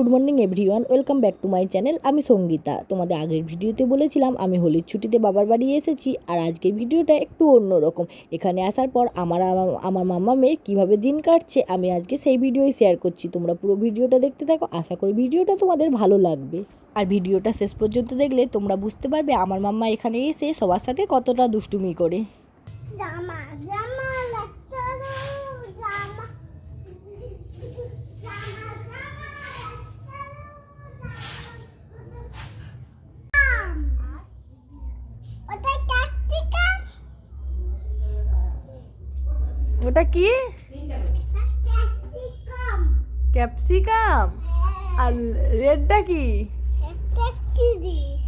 Good morning everyone, welcome back to my channel. আমি সঙ্গীতা। তোমাদের আগের ভিডিওতে বলেছিলাম, আমি হোলির ছুটিতে বাবার বাড়ি এসেছি আর আজকের ভিডিওটা একটু অন্যরকম। এখানে আসার পর আমার আমার- মামা মেয়ের কীভাবে দিন কাটছে, আমি আজকে সেই ভিডিওই শেয়ার করছি। তোমরা পুরো ভিডিওটা দেখতে থাকো, আশা করি ভিডিওটা তোমাদের ভালো লাগবে। আর ভিডিওটা শেষ পর্যন্ত দেখলে তোমরা বুঝতে পারবে, আমার মাম্মা এখানে এসে সবার সাথে কতটা দুষ্টুমি করে জামা জামা লাগতো জামা জামা ওটা ক্যাপসিকাম ওটা কি? ক্যাপসিকাম। আর রেডটা কি?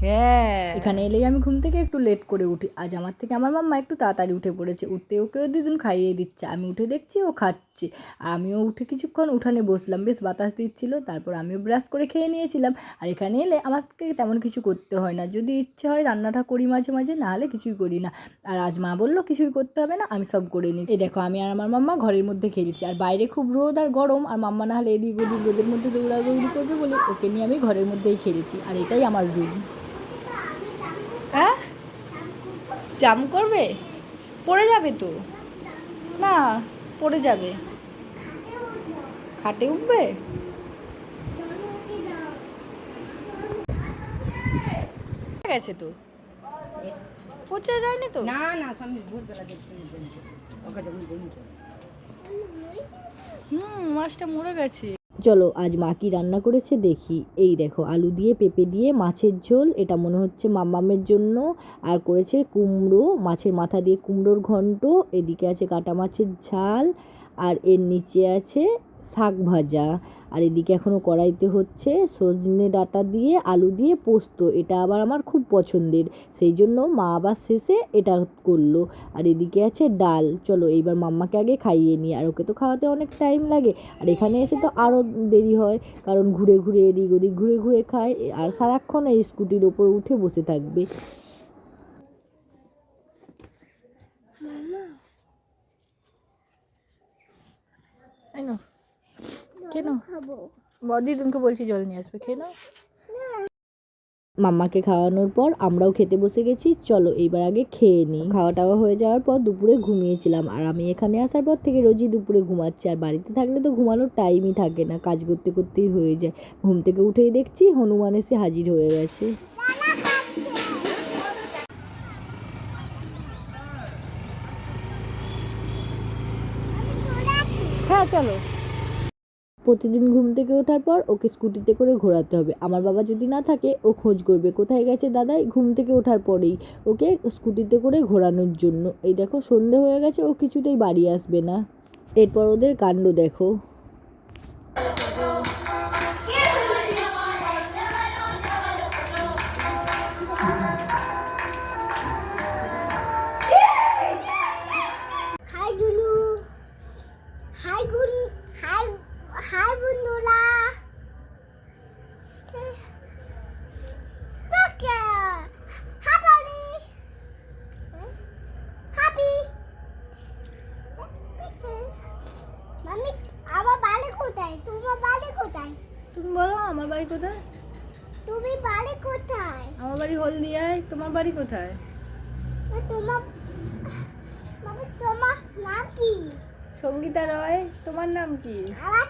হ্যাঁ। এখানে এলেই আমি ঘুম থেকে একটু লেট করে উঠি। আজ আমার থেকে আমার মাম্মা একটু তাড়াতাড়ি উঠে পড়েছে। উঠতে ওকেও দিদুন খাইয়ে দিচ্ছে। আমি উঠে দেখছি ও খাচ্ছে। আর আমিও উঠে কিছুক্ষণ উঠানে বসলাম। বেশ বাতাস দিচ্ছিল। তারপর আমিও ব্রাশ করে খেয়ে নিয়েছিলাম। আর এখানে এলে আমাকে তেমন কিছু করতে হয় না। যদি ইচ্ছে হয় রান্নাটা করি মাঝে মাঝে না হলে কিছুই করি না। আর আজ মা বলল কিছুই করতে হবে না আমি সব করে নিই এই দেখো আমি আর আমার মাম্মা ঘরের মধ্যে খেলছি আর বাইরে খুব রোদ আর গরম। আর মাম্মা না হলে এদিক ওদিক রোদের মধ্যে দৌড়াদৌড়ি করবে বলে ওকে নিয়ে আমি ঘরের মধ্যেই খেলছি। আর এটাই আমার রুম হ্যাঁ? জাম করবে? পড়ে যাবে তো। না পড়ে যাবে। খাটে উঠবে? গেছে তো? পচে যায়নি তো? না না স্বামী ভোরবেলা দেখতে ওকে যখন হুম মাছটা মরে গেছে। চলো, আজ মা কি রান্না করেছে দেখি। এই দেখো, আলু দিয়ে পেঁপে দিয়ে মাছের ঝোল, এটা মনে হচ্ছে মামামের জন্য। আর করেছে কুমড়ো, মাছের মাথা দিয়ে কুমড়োর ঘন্ট, এদিকে আছে কাটা মাছের ঝাল, আর এর নিচে আছে শাক ভাজা। আর এদিকে এখনও কড়াইতে হচ্ছে সজনে ডাঁটা দিয়ে আলু দিয়ে পোস্ত। এটা আবার আমার খুব পছন্দের। সেই জন্য মা আবার শেষে এটা করল। আর এদিকে আছে ডাল। চলো এইবার মাম্মাকে আগে খাইয়ে নিই। আর ওকে তো খাওয়াতে অনেক টাইম লাগে। আর এখানে এসে তো আরও দেরি হয়। কারণ ঘুরে ঘুরে এদিক ওদিক ঘুরে ঘুরে খায়। আর সারাক্ষণ এই স্কুটির ওপর উঠে বসে থাকবে। এই নাও, কেন? বদি তোমাকে বলছি জল নিয়ে আসবে? খেয়ে নাও। মাম্মাকে খাওয়ানোর পর আমরাও খেতে বসে গেছি। চলো এইবার আগে খেয়ে নিই। খাওয়া টাওয়া হয়ে যাওয়ার পর দুপুরে ঘুমিয়েছিলাম। আর আমি এখানে আসার পর থেকে রোজই দুপুরে ঘুমাচ্ছি। আর বাড়িতে থাকলে তো ঘুমানোর টাইমই থাকে না। কাজ করতে করতেই হয়ে যায়। ঘুম থেকে উঠেই দেখছি হনুমান এসে হাজির হয়ে গেছে। হ্যাঁ চলো। প্রতিদিন ঘুম থেকে ওঠার পর ওকে স্কুটিতে করে ঘোরাতে হবে। আমার বাবা যদি না থাকে, ও খোঁজ করবে। কোথায় গেছে দাদাই? ঘুম থেকে ওঠার পরেই ওকে স্কুটিতে করে ঘোরানোর জন্য। এই দেখো, সন্ধে হয়ে গেছে, ও কিছুতেই বাড়ি আসবে না। এরপর ওদের কাণ্ড দেখো। কোথায়? তুমি বলো আমার বাড়ি কোথায়? তুমি বাড়ি কোথায়? আমার বাড়ি হলদিয়ায় তোমার বাড়ি কোথায়? তোমার তোমার নাম কি? সঙ্গীতা রয় তোমার নাম কি? আমার